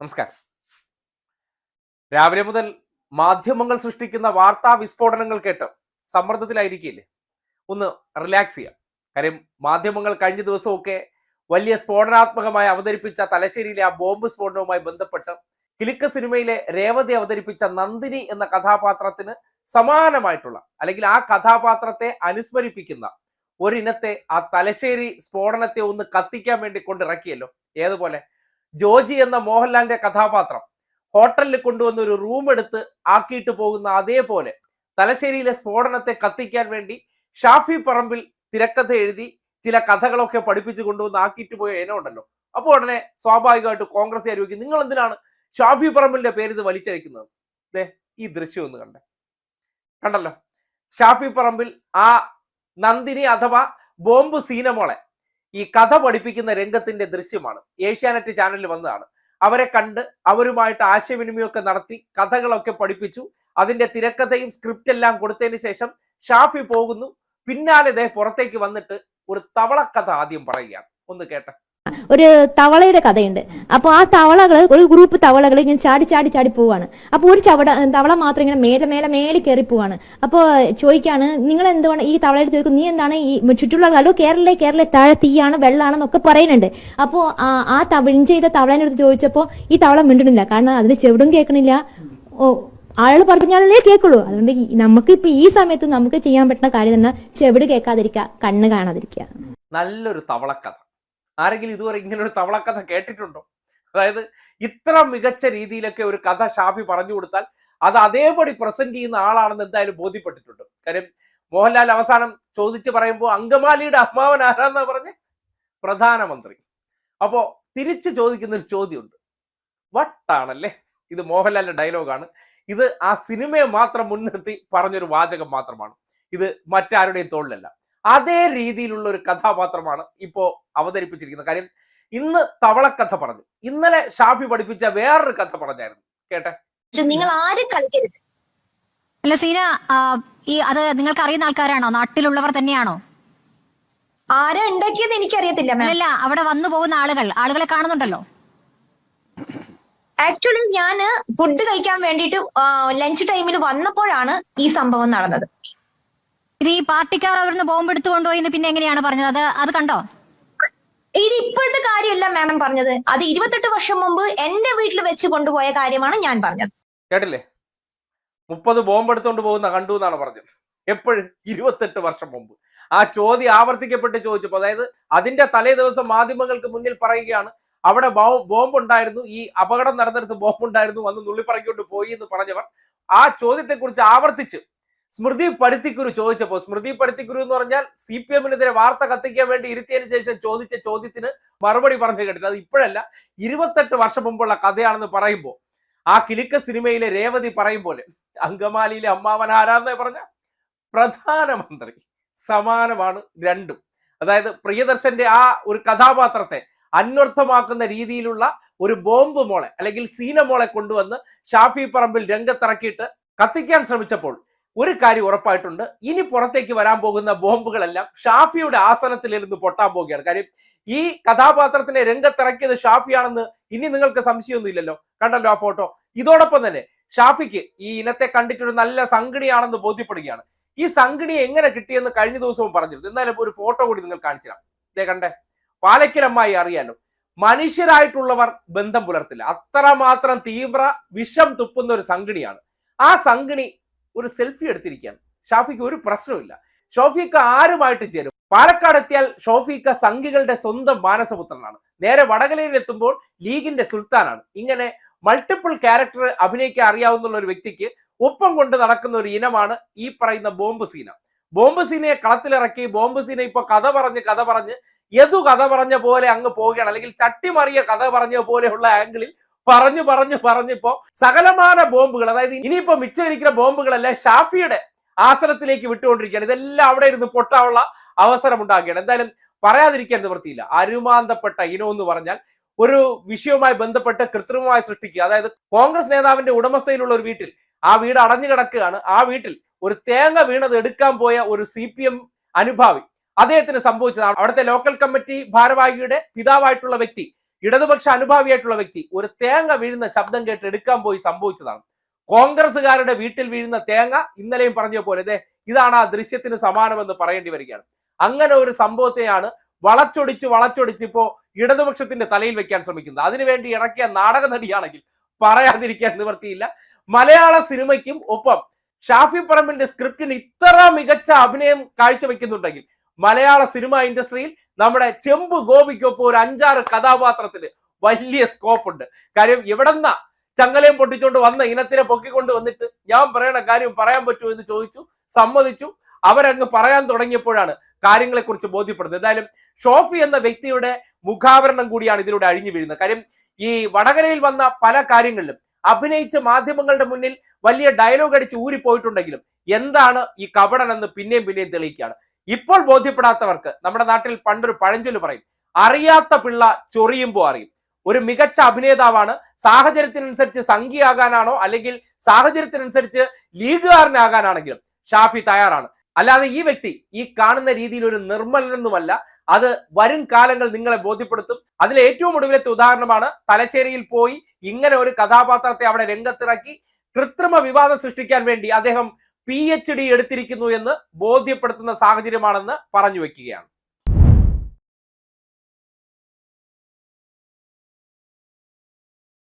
നമസ്കാരം. രാവിലെ മുതൽ മാധ്യമങ്ങൾ സൃഷ്ടിക്കുന്ന വാർത്താ വിസ്ഫോടനങ്ങൾ കേട്ട് സമ്മർദ്ദത്തിലായിരിക്കില്ലേ ഒന്ന് റിലാക്സ് ചെയ്യാം. കാര്യം മാധ്യമങ്ങൾ കഴിഞ്ഞ ദിവസമൊക്കെ വലിയ സ്ഫോടനാത്മകമായി അവതരിപ്പിച്ച തലശ്ശേരിയിലെ ആ ബോംബ് സ്ഫോടനവുമായി ബന്ധപ്പെട്ട് കിലുക്ക സിനിമയിലെ രേവതി അവതരിപ്പിച്ച നന്ദിനി എന്ന കഥാപാത്രത്തിന് സമാനമായിട്ടുള്ള അല്ലെങ്കിൽ ആ കഥാപാത്രത്തെ അനുസ്മരിപ്പിക്കുന്ന ഒരിനത്തെ ആ തലശ്ശേരി സ്ഫോടനത്തെ ഒന്ന് കത്തിക്കാൻ വേണ്ടി കൊണ്ടിറക്കിയല്ലോ. ഏതുപോലെ? ജോജി എന്ന മോഹൻലാലിന്റെ കഥാപാത്രം. ഹോട്ടലിൽ കൊണ്ടുവന്ന ഒരു റൂം എടുത്ത് ആക്കിയിട്ട് പോകുന്ന അതേപോലെ. തലശ്ശേരിയിലെ സ്ഫോടനത്തെ കത്തിക്കാൻ വേണ്ടി ഷാഫി പറമ്പിൽ തിരക്കഥ എഴുതി ചില കഥകളൊക്കെ പഠിപ്പിച്ചു കൊണ്ടുവന്ന് ആക്കിയിട്ട് പോയ ഇനമുണ്ടല്ലോ അപ്പോൾ ഉടനെ സ്വാഭാവികമായിട്ട് കോൺഗ്രസ് ആരോഗ്യം നിങ്ങൾ എന്തിനാണ് ഷാഫി പറമ്പിലിന്റെ പേര് ഇത് വലിച്ചഴിക്കുന്നത്? ദേ ഈ ദൃശ്യം ഒന്ന് കണ്ടേ. കണ്ടല്ലോ? ഷാഫി പറമ്പിൽ ആ നന്ദിനി അഥവാ ബോംബ് സീനമോളെ ഈ കഥ പഠിപ്പിക്കുന്ന രംഗത്തിന്റെ ദൃശ്യമാണ്. ഏഷ്യാനെറ്റ് ചാനലിൽ വന്നതാണ്. അവരെ കണ്ട് അവരുമായിട്ട് ആശയവിനിമയമൊക്കെ നടത്തി കഥകളൊക്കെ പഠിപ്പിച്ചു. അതിന്റെ തിരക്കഥയും സ്ക്രിപ്റ്റ് എല്ലാം കൊടുത്തതിന് ശേഷം ഷാഫി പോകുന്നു. പിന്നാലെ ഇദ്ദേഹം പുറത്തേക്ക് വന്നിട്ട് ഒരു തവളക്കഥ ആദ്യം പറയുകയാണ്. ഒന്ന് കേട്ടെ ഒരു തവളയുടെ കഥയുണ്ട്. അപ്പോൾ ആ തവളകൾ ഒരു ഗ്രൂപ്പ് തവളകൾ ഇങ്ങനെ ചാടി ചാടി ചാടി പോവാണ്. അപ്പോൾ ഒരു ചവട തവള മാത്രം ഇങ്ങനെ മേലെ മേലെ മേലെ കയറി പോവാണ്. അപ്പോൾ ചോദിക്കാണ് നിങ്ങൾ എന്താണ് ഈ തവളയുടെ ചോദിക്കും നീ എന്താണ് ഈ ചുറ്റുള്ള ഹലോ കേരള കേരള താഴെ തീയാണ് വെള്ളമാണെന്നൊക്കെ പറയുന്നുണ്ട്. അപ്പോൾ ആ തവിഞ്ഞ് ചെയ്ത തവളേന്റെ അടുത്ത് ചോദിച്ചപ്പോൾ ഈ തവള മിണ്ടണില്ല കാരണം അതിന് ചെവിടും കേൾക്കണില്ല. ഓ ആൾ പറഞ്ഞാലേ കേൾക്കുള്ളൂ. അതുകൊണ്ട് നമുക്ക് ഇപ്പൊ ഈ സമയത്ത് നമുക്ക് ചെയ്യാൻ പറ്റുന്ന കാര്യം തന്നെ ചെവിട് കേൾക്കാതിരിക്കുക കണ്ണ് കാണാതിരിക്കുക. നല്ലൊരു തവളക്കഥ. ആരെങ്കിലും ഇതുവരെ ഇങ്ങനെ ഒരു തവളക്കഥ കേട്ടിട്ടുണ്ടോ? അതായത് ഇത്ര മികച്ച രീതിയിലൊക്കെ ഒരു കഥ ഷാഫി പറഞ്ഞു കൊടുത്താൽ അത് അതേപടി പ്രസന്റ് ചെയ്യുന്ന ആളാണെന്ന് എന്തായാലും ബോധ്യപ്പെട്ടിട്ടുണ്ട്. കാര്യം മോഹൻലാൽ അവസാനം ചോദിച്ചു പറയുമ്പോൾ അങ്കമാലിയുടെ അമ്മാവൻ ആരാന്നാ പറഞ്ഞ്? പ്രധാനമന്ത്രി. അപ്പോ തിരിച്ചു ചോദിക്കുന്ന ഒരു ചോദ്യമുണ്ട്. വട്ടാണല്ലേ? ഇത് മോഹൻലാലിന്റെ ഡയലോഗാണ്. ഇത് ആ സിനിമയെ മാത്രം മുൻനിർത്തി പറഞ്ഞൊരു വാചകം മാത്രമാണ്. ഇത് മറ്റാരുടെയും തോളിലല്ല. അതേ രീതിയിലുള്ള ഒരു കഥാപാത്രമാണ് ഇപ്പോ അവതരിപ്പിച്ചിരിക്കുന്നത്. കാര്യം ഇന്ന് തവളക്കഥ പറഞ്ഞു. ഇന്നലെ ഷാഫി പഠിപ്പിച്ച വേറൊരു കഥ പറഞ്ഞായിരുന്നു. കേട്ടെ? നിങ്ങൾ ആരും കളിക്കരുത്. അല്ല സീന ഈ അത് നിങ്ങൾക്ക് അറിയുന്ന ആൾക്കാരാണോ? നാട്ടിലുള്ളവർ തന്നെയാണോ? ആരാ ഉണ്ടാക്കിയത് എനിക്കറിയത്തില്ല അല്ല അവിടെ വന്നു പോകുന്ന ആളുകൾ. ആളുകളെ കാണുന്നുണ്ടല്ലോ. ആക്ച്വലി ഞാൻ ഫുഡ് കഴിക്കാൻ വേണ്ടിയിട്ട് ലഞ്ച് ടൈമിൽ വന്നപ്പോഴാണ് ഈ സംഭവം നടന്നത്. ഇത് ഈ പാർട്ടിക്കാർ അവിടുന്ന് ബോംബ് എടുത്തു കൊണ്ടുപോയി എന്ന് പിന്നെ എങ്ങനെയാണ് പറഞ്ഞത്? അത് അത് കണ്ടോ? ഇത് ഇപ്പോഴത്തെ കാര്യമല്ല മാമൻ പറഞ്ഞത്. അത് ഇരുപത്തെട്ട് വർഷം മുമ്പ് എന്റെ വീട്ടിൽ വെച്ച് കൊണ്ടുപോയ കാര്യമാണ് ഞാൻ പറഞ്ഞത്. കേട്ടില്ലേ? മുപ്പത് ബോംബ് എടുത്തോണ്ട് പോകുന്ന കണ്ടു എന്നാണ് പറഞ്ഞത്. എപ്പോഴും? ഇരുപത്തെട്ട് വർഷം മുമ്പ്. ആ ചോദ്യം ആവർത്തിക്കപ്പെട്ട് ചോദിച്ചപ്പോൾ അതായത് അതിന്റെ തലേ ദിവസം മാധ്യമങ്ങൾക്ക് മുന്നിൽ പറയുകയാണ് അവിടെ ബോംബുണ്ടായിരുന്നു ബോംബ് ഉണ്ടായിരുന്നു ഈ അപകടം നടന്നിടത്ത് ബോംബ് ഉണ്ടായിരുന്നു വന്ന് നുള്ളിപ്പറക്കിക്കൊണ്ട് പോയി എന്ന് പറഞ്ഞവർ ആ ചോദ്യത്തെക്കുറിച്ച് ആവർത്തിച്ച് സ്മൃതി പരുത്തിക്കുരു ചോദിച്ചപ്പോൾ സ്മൃതി പരുത്തിക്കുരു എന്ന് പറഞ്ഞാൽ സി പി എമ്മിനെതിരെ വാർത്ത കത്തിക്കാൻ വേണ്ടി ഇരുത്തിയതിനു ശേഷം ചോദിച്ച ചോദ്യത്തിന് മറുപടി പറഞ്ഞു കേട്ടില്ല അത് ഇപ്പോഴല്ല ഇരുപത്തെട്ട് വർഷം മുമ്പുള്ള കഥയാണെന്ന് പറയുമ്പോൾ ആ കിലുക്ക സിനിമയിലെ രേവതി പറയും പോലെ അങ്കമാലിയിലെ അമ്മാവൻ ആരാന്ന് പറഞ്ഞ? പ്രധാനമന്ത്രി സമാനമാണ് രണ്ടും. അതായത് പ്രിയദർശന്റെ ആ ഒരു കഥാപാത്രത്തെ അന്വർത്ഥമാക്കുന്ന രീതിയിലുള്ള ഒരു ബോംബ് മോളെ അല്ലെങ്കിൽ സീന മോളെ കൊണ്ടുവന്ന് ഷാഫി പറമ്പിൽ രംഗത്തിറക്കിയിട്ട് കത്തിക്കാൻ ശ്രമിച്ചപ്പോൾ ഒരു കാര്യം ഉറപ്പായിട്ടുണ്ട്. ഇനി പുറത്തേക്ക് വരാൻ പോകുന്ന ബോംബുകളെല്ലാം ഷാഫിയുടെ ആസനത്തിലിരുന്ന് പൊട്ടാൻ പോവുകയാണ്. കാര്യം ഈ കഥാപാത്രത്തിനെ രംഗത്തിറക്കിയത് ഷാഫിയാണെന്ന് ഇനി നിങ്ങൾക്ക് സംശയമൊന്നും ഇല്ലല്ലോ കണ്ടല്ലോ ആ ഫോട്ടോ? ഇതോടൊപ്പം തന്നെ ഷാഫിക്ക് ഈ ഇനത്തെ കണ്ടിട്ടൊരു നല്ല സംഘടിയാണെന്ന് ബോധ്യപ്പെടുകയാണ്. ഈ സംഗണിയെ എങ്ങനെ കിട്ടിയെന്ന് കഴിഞ്ഞ ദിവസവും പറഞ്ഞിരുന്നു. എന്നാലും ഒരു ഫോട്ടോ കൂടി നിങ്ങൾ കാണിച്ചു ഇതേ കണ്ടേ? പാലക്കിലമ്മായി അറിയാലോ. മനുഷ്യരായിട്ടുള്ളവർ ബന്ധം പുലർത്തില്ല. അത്രമാത്രം തീവ്ര വിഷം തുപ്പുന്ന ഒരു സംഗണിയാണ്. ആ സംഗണി ഒരു സെൽഫി എടുത്തിരിക്കുകയാണ്. ഷാഫിക്ക് ഒരു പ്രശ്നമില്ല ഷോഫിക്ക് ആരുമായിട്ട് ചേരും. പാലക്കാട് എത്തിയാൽ ഷോഫിക്ക സംഘികളുടെ സ്വന്തം മാനസപുത്രനാണ്. നേരെ വടകലയിൽ എത്തുമ്പോൾ ലീഗിന്റെ സുൽത്താനാണ്. ഇങ്ങനെ മൾട്ടിപ്പിൾ ക്യാരക്ടർ അഭിനയിക്കാൻ അറിയാവുന്ന ഒരു വ്യക്തിക്ക് ഒപ്പം കൊണ്ട് നടക്കുന്ന ഒരു ഇനമാണ് ഈ പറയുന്ന ബോംബ് സീന. ബോംബ് സീനയെ കളത്തിലിറക്കി ബോംബ് സീന ഇപ്പൊ കഥ പറഞ്ഞ് കഥ പറഞ്ഞ് യതു കഥ പറഞ്ഞ പോലെ അങ്ങ് പോവുകയാണ്. അല്ലെങ്കിൽ ചട്ടിമറിയ കഥ പറഞ്ഞ പോലെയുള്ള ആംഗിളിൽ പറഞ്ഞു പറഞ്ഞു പറഞ്ഞിപ്പോ സകലമാന ബോംബുകൾ അതായത് ഇനിയിപ്പോ മിച്ചമിരിക്കുന്ന ബോംബുകളെല്ലാം ഷാഫിയുടെ ആസനത്തിലേക്ക് വിട്ടുകൊണ്ടിരിക്കുകയാണ്. ഇതെല്ലാം അവിടെ ഇരുന്ന് പൊട്ടാനുള്ള അവസരം ഉണ്ടാക്കുകയാണ് എന്തായാലും പറയാതിരിക്കാൻ നിവൃത്തിയില്ല അരുമാന്തപ്പെട്ട ഇനം എന്ന് പറഞ്ഞാൽ ഒരു വിഷയവുമായി ബന്ധപ്പെട്ട് കൃത്രിമമായി സൃഷ്ടിക്കുക. അതായത് കോൺഗ്രസ് നേതാവിന്റെ ഉടമസ്ഥയിലുള്ള ഒരു വീട്ടിൽ ആ വീട് അടഞ്ഞു കിടക്കുകയാണ്. ആ വീട്ടിൽ ഒരു തേങ്ങ വീണത് എടുക്കാൻ പോയ ഒരു സി പി എം അനുഭാവി. അദ്ദേഹത്തിന് സംഭവിച്ചതാണ്. അവിടുത്തെ ലോക്കൽ കമ്മിറ്റി ഭാരവാഹിയുടെ പിതാവായിട്ടുള്ള വ്യക്തി ഇടതുപക്ഷ അനുഭാവിയായിട്ടുള്ള വ്യക്തി ഒരു തേങ്ങ വീഴുന്ന ശബ്ദം കേട്ട് എടുക്കാൻ പോയി സംഭവിച്ചതാണ്. കോൺഗ്രസ്സുകാരുടെ വീട്ടിൽ വീഴുന്ന തേങ്ങ ഇന്നലെയും പറഞ്ഞ പോലെ അതെ ഇതാണ് ആ ദൃശ്യത്തിന് സമാനമെന്ന് പറയേണ്ടി വരികയാണ്. അങ്ങനെ ഒരു സംഭവത്തെയാണ് വളച്ചൊടിച്ച് വളച്ചൊടിച്ച് ഇപ്പോ ഇടതുപക്ഷത്തിന്റെ തലയിൽ വെക്കാൻ ശ്രമിക്കുന്നത്. അതിനുവേണ്ടി ഇറക്കിയ നാടക നടിയാണെങ്കിൽ പറയാതിരിക്കാൻ നിവർത്തിയില്ല മലയാള സിനിമയ്ക്കും ഒപ്പം ഷാഫി പറമ്പിന്റെ സ്ക്രിപ്റ്റിന് ഇത്ര മികച്ച അഭിനയം കാഴ്ചവെക്കുന്നുണ്ടെങ്കിൽ മലയാള സിനിമ ഇൻഡസ്ട്രിയിൽ നമ്മുടെ ചെമ്പ് ഗോപിക്കൊപ്പം ഒരു അഞ്ചാറ് കഥാപാത്രത്തിൽ വലിയ സ്കോപ്പ് ഉണ്ട്. കാര്യം എവിടെന്ന ചങ്ങലയും പൊട്ടിച്ചുകൊണ്ട് വന്ന ഇനത്തിനെ പൊക്കിക്കൊണ്ട് വന്നിട്ട് ഞാൻ പറയണ കാര്യം പറയാൻ പറ്റുമോ എന്ന് ചോദിച്ചു സമ്മതിച്ചു. അവരങ്ങ് പറയാൻ തുടങ്ങിയപ്പോഴാണ് കാര്യങ്ങളെക്കുറിച്ച് ബോധ്യപ്പെടുന്നത്. എന്തായാലും ഷോഫി എന്ന വ്യക്തിയുടെ മുഖാവരണം കൂടിയാണ് ഇതിലൂടെ അഴിഞ്ഞു വീഴുന്നത്. കാര്യം ഈ വടകരയിൽ വന്ന പല കാര്യങ്ങളിലും അഭിനയിച്ച മാധ്യമങ്ങളുടെ മുന്നിൽ വലിയ ഡയലോഗ് അടിച്ച് ഊരി പോയിട്ടുണ്ടെങ്കിലും എന്താണ് ഈ കപടനെന്ന് പിന്നെയും പിന്നെയും തെളിയിക്കുകയാണ്. ഇപ്പോൾ ബോധ്യപ്പെടാത്തവർക്ക് നമ്മുടെ നാട്ടിൽ പണ്ടൊരു പഴഞ്ചൊല്ലു പറയും അറിയാത്ത പിള്ള ചൊറിയുമ്പോൾ അറിയും. ഒരു മികച്ച അഭിനേതാവാണ് സാഹചര്യത്തിനനുസരിച്ച് സംഖ്യയാകാനാണോ അല്ലെങ്കിൽ സാഹചര്യത്തിനനുസരിച്ച് ലീഗുകാരനാകാനാണെങ്കിലും ഷാഫി തയ്യാറാണ്. അല്ലാതെ ഈ വ്യക്തി ഈ കാണുന്ന രീതിയിൽ ഒരു നിർമ്മലനൊന്നുമല്ല. അത് വരും കാലങ്ങൾ നിങ്ങളെ ബോധ്യപ്പെടുത്തും. അതിലെ ഏറ്റവും ഒടുവിലത്തെ ഉദാഹരണമാണ് തലശ്ശേരിയിൽ പോയി ഇങ്ങനെ ഒരു കഥാപാത്രത്തെ അവിടെ രംഗത്തിറക്കി കൃത്രിമ വിവാദം സൃഷ്ടിക്കാൻ വേണ്ടി അദ്ദേഹം പി എച്ച് ഡി എടുത്തിരിക്കുന്നു എന്ന് ബോധ്യപ്പെടുത്തുന്ന സാഹചര്യമാണെന്ന് പറഞ്ഞു വെക്കുകയാണ്.